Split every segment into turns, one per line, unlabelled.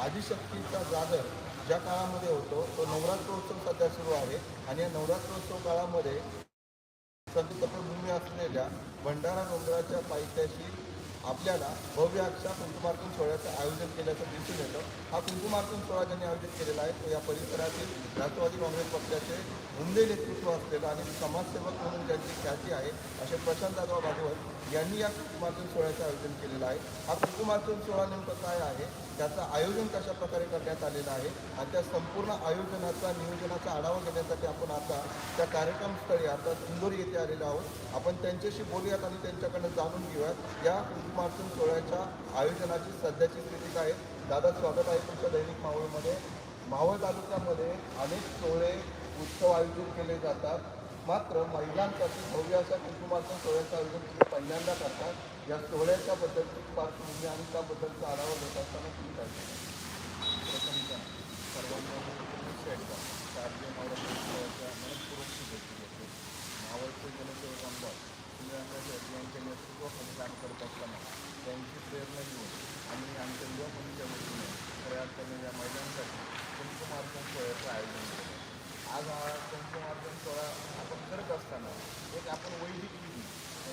आदिशक्तीचा जागर ज्या काळामध्ये होतो तो नवरात्रोत्सव सध्या सुरू आहे. आणि या नवरात्रोत्सव काळामध्ये संत तपभूमी असलेल्या भंडारा डोंगराच्या पायथ्याशी आपल्याला भव्य अक्षा कुंकुमार्पण सोहळ्याचं आयोजन केल्याचं दिसून येतं. हा कुंकुमार्पण सोहळा ज्यांनी आयोजित केलेला आहे तो या परिसरातील राष्ट्रवादी काँग्रेस पक्षाचे उमदे नेतृत्व असलेलं आणि समाजसेवक म्हणून ज्यांची ख्याती आहे असे प्रशांत दादा भागवत यांनी या कुंकुमार्पण सोहळ्याचं आयोजन केलेलं आहे. हा कुंकुमार्पण सोहळा नेमकं काय आहे? त्याचं आयोजन कशा प्रकारे करण्यात आलेलं आहे आणि त्या संपूर्ण आयोजनाचा नियोजनाचा आढावा घेण्यासाठी आपण आता त्या कार्यक्रमस्थळी अर्थात इंदोर येथे आलेलो आहोत. आपण त्यांच्याशी बोलूयात आणि त्यांच्याकडनं जाणून घेऊयात. या कुंकुमार्पण सोहळ्याच्या आयोजनाची सध्याची स्थिती काय दादा स्वागत आहे तुमच्या दैनिक मावळमध्ये मावळ तालुक्यामध्ये अनेक सोहळे उत्सव आयोजित केले जातात. मात्र महिलांसाठी भव्य अशा कुंकुमार्पण सोहळ्याचं आयोजन तुम्ही पहिल्यांदा करतात या सोहळ्याच्या बद्दलची पार्श्वभूमी आणि त्याबद्दलचा आढावा घेत असताना तुम्ही काय सांगाल?
प्रथमतः सर्वांना शुभेच्छा एकदा शारदीय नवरात्रोत्सवाच्या मनपूर्वक शुभेच्छा देतो मावळचे जनसेवक आमदार सूर्यकांत शेट्टी यांच्या नेतृत्वाखाली काम करत असताना त्यांची प्रेरणा घेऊन आम्ही आमच्या युवा मंडळीच्या वतीने खऱ्या अर्थाने या महिलांसाठी कुंकुमार्पण सोहळ्याचं आयोजन केलं आज हा कुंकुमार्पण सोहळा आपण करत असताना एक आपण वैदिक विधी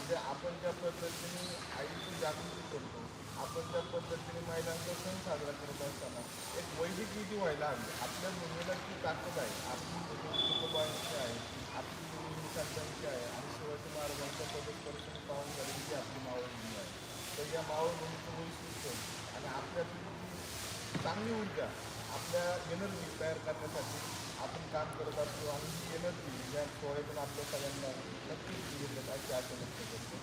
म्हणजे आपण ज्या पद्धतीने आईची जागृती करतो आपण ज्या पद्धतीने महिलांचा सण साजरा करत असताना एक वैदिक विधी व्हायला हवी. आपल्या भूमीला ती ताकद आहे. आपली कुटुंबांची आहे आपली हिंदू संतांची आहे आणि शिवाजी महाराजांच्या पदस्पर्शन पाहून झालेली जी आपली मावळभूमी आहे. तर या मावळभूमीचं वैशिष्ट्य आणि आपल्यातली चांगली ऊर्जा आपल्या एनर्जी तयार करण्यासाठी आपण काम करत असतो आणि ही एनर्जी या सोहळ्यातून आपल्या सगळ्यांना नक्कीच दिली अशी आशा व्यक्त करतो.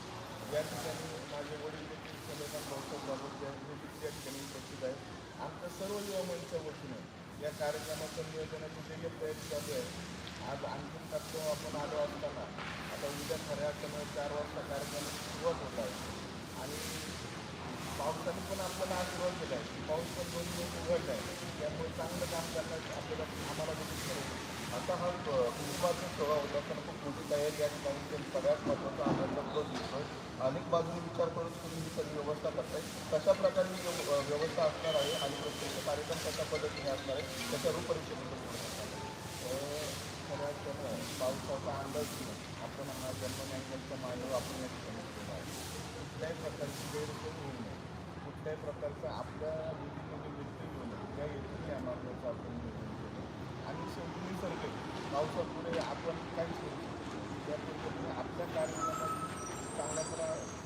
या ठिकाणी माझे वडील देखील चंद्रकांत भाऊसाहेब बाबत जे हे देखील या ठिकाणी उपस्थित आहेत. आमच्या सर्व युवा मंचच्या वतीने या कार्यक्रमाचं नियोजनाचे जे काही तयारी चालू आहे आज आणखीन टप्प्यावर आपण आलो असताना आता उद्या खऱ्या अर्थानं चार वाजता कार्यक्रम सुरुवात होत आहे. पण आपल्याला आज आशीर्वाद केला आहे पाऊस पण दोन दिवस उघडला आहे. त्यामुळे चांगलं काम करण्याची आपल्याला आम्हाला देखील करायचं
आता हा कुटुंबाचा सोहळा होता असताना खूप मोठी तयारी या ठिकाणी त्यांनी सगळ्यात महत्त्वाचा आनंद रोज दिसतोय अनेक बाजूने विचार करून तुम्ही ही सगळी व्यवस्था करताय. कशा प्रकारची व्यवस्था असणार आहे आणि प्रत्येक कार्यक्रम कशा पद्धतीने असणार आहे त्याच्या रूपरेषेबद्दल थोडं सांगा.
तर पावसाचा अंदाज घेऊन आपण हा जन्मनायकांचा मानव आपण या ठिकाणी केला आहे. कुठल्याही प्रकारची गैरसोय होऊ नये. कुठल्याही प्रकारचा आपल्या विधीमध्ये व्यक्ती घेऊन नये. या हेतूने या आपण आणि शेवटी निसर्ग. पावसापुढे आपण काहीच करू? त्या पद्धतीने आपल्या कार्यक्रमाची चांगल्या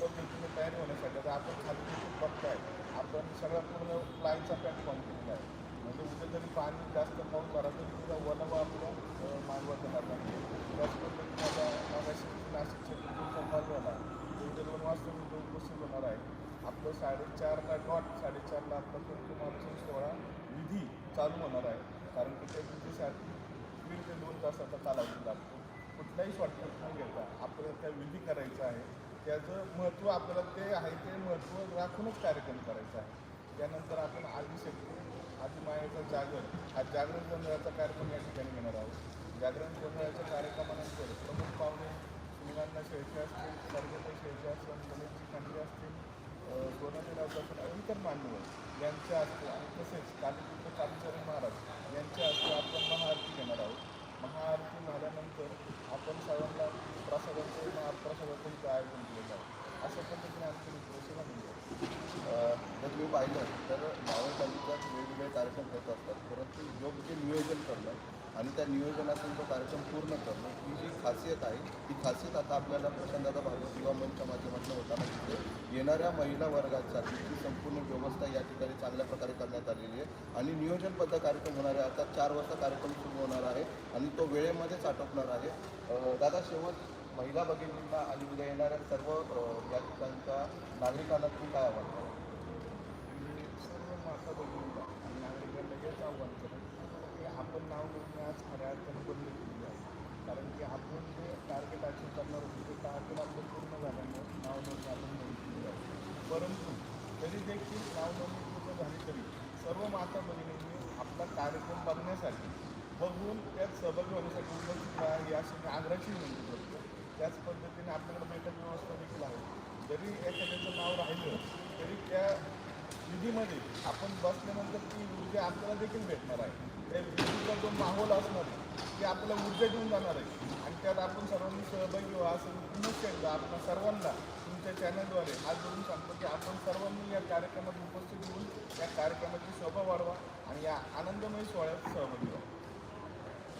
पद्धतीने तयार होण्यासाठी आता आपण खाली बघताय आपण सगळा पूर्ण प्लायचा प्लॅटफॉर्म केलेला आहे. म्हणजे कुठे जरी पाणी जास्त पाऊस झाला तरी तुझा वनव आपलं मागवत जाणार नाही त्याच पद्धतीने आता मागाशी नाशिकच्या तुमचा कॉल झाला उद्या दोन वाजता मी तो उपस्थित होणार तो साडेचारला डॉट साडेचारला आपलं कुंकुमार्चन सोहळा विधी चालू होणार आहे. कारण की त्या विधीसाठी दीड ते दोन तासाचा कालावधी लागतो. कुठलाही शॉर्टकट न घेता आपल्याला त्या विधी करायचा आहे. त्याचं महत्त्व आपल्याला ते आहे ते महत्त्व राखूनच कार्यक्रम करायचा आहे. त्यानंतर आपण आदिशक्ती आदिमायाचा जागर हा जागरण गोंधळाचा कार्यक्रम या ठिकाणी घेणार आहोत. जागरण गोंधळाच्या कार्यक्रमानंतर प्रमुख पाहुणे मुलांना शेळके असतील सर्वत्र शेळके असतील गणेशजी खंडी असतील सोनाजी आणि इतर मान्यवर यांच्या हस्ते आणि तसेच कालीतीर्थ कालीचरण महाराज यांच्या हस्ते आपण महाआरती घेणार आहोत महाआरती झाल्यानंतर आपण सर्वांना प्रसादाचं महाप्रसादाचं इथं आयोजन केलेलं आहे अशा पद्धतीने आमची सेवा मिळते
जर तुम्ही पाहिलं तर मावळ तालुक्यात वेगवेगळे कार्यक्रम होत असतात परंतु योग्य नियोजन करणं आणि त्या नियोजनातून तो कार्यक्रम पूर्ण करणं ही जी खासियत आहे ती खासियत आता आपल्याला प्रशांतदादा भागवत युवा मंचच्या माध्यमातून होताना दिसते येणाऱ्या महिला वर्गासाठी संपूर्ण व्यवस्था या ठिकाणी चांगल्या प्रकारे करण्यात आलेली आहे. आणि नियोजनबद्ध कार्यक्रम होणार आहे. आता चार वाजता कार्यक्रम सुरू होणार आहे आणि तो वेळेमध्येच आटोपणार आहे. दादा शेवट महिला भगिनींना आणि उद्या येणाऱ्या सर्व या ठिकाणच्या नागरिकांना तुम्ही काय आव्हान
करा सर्व माता भगिनींना आणि नागरिकांना हेच आव्हान करेन की आपण नाव घेऊन आज खऱ्या अर्थाने बंद केली आहे. कारण की आपण जे टार्गेट अचीव करणार होतो ते टार्गेट आपलं पूर्ण झाल्यामुळे नाव नोंदणी आपण नोंद परंतु तरी देखील नावनोंदणी पूर्ण झाली तरी सर्व माता भगिनींनी आपला कार्यक्रम बघण्यासाठी बघून त्यात सहभागी होण्यासाठी उपस्थित राहा ही अशी मी आग्रहाची विनंती करतो. त्याच पद्धतीने आपल्याकडे बैठक व्यवस्था देखील आहे. जरी एखाद्याचं नाव राहिलं तरी त्या विधीमध्ये आपण बसल्यानंतर ती ऊर्जा आपल्याला देखील भेटणार आहे. त्या विधीचा जो माहोल असणार आहे ते आपल्याला ऊर्जा देऊन जाणार आहे. आणि त्यात आपण सर्वांनी सहभागी व्हा असं मी पुन्हा एकदा आपण सर्वांना तुमच्या चॅनलद्वारे हात जोडून सांगतो की आपण सर्वांनी या कार्यक्रमात उपस्थित होऊन या कार्यक्रमाची शोभा वाढवा आणि या आनंदमय सोहळ्यात सहभागी व्हा.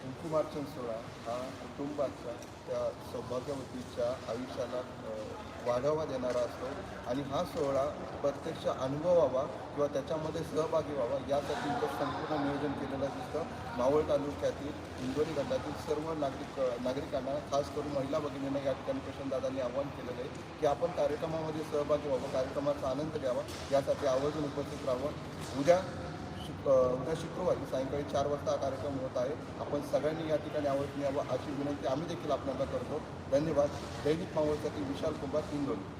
कुंकुमार्चन सोहळा हा कुटुंबाच्या त्या सौभाग्यवतीच्या आयुष्याला वाढावा देणारा असतो. आणि हा सोहळा प्रत्यक्ष अनुभवावा किंवा त्याच्यामध्ये सहभागी व्हावा यासाठी इथं संपूर्ण नियोजन केलेलं दिसतं. मावळ तालुक्यातील इंदोरी गटातील सर्व नागरिक नागरिकांना खास करून महिला भगिनींना या ठिकाणी प्रशांतदादांनी आवाहन केलेलं आहे की आपण कार्यक्रमामध्ये सहभागी व्हावं कार्यक्रमाचा आनंद घ्यावा. यासाठी आवर्जून उपस्थित राहावं. उद्या उद्या शुक्रवारी सायंकाळी चार वाजता हा कार्यक्रम होत आहे. आपण सगळ्यांनी या ठिकाणी आवडत यावं अशी विनंती आम्ही देखील आपल्याला करतो. धन्यवाद. दैनिक मावळसाठी विशाल कुंभार इंदोरी.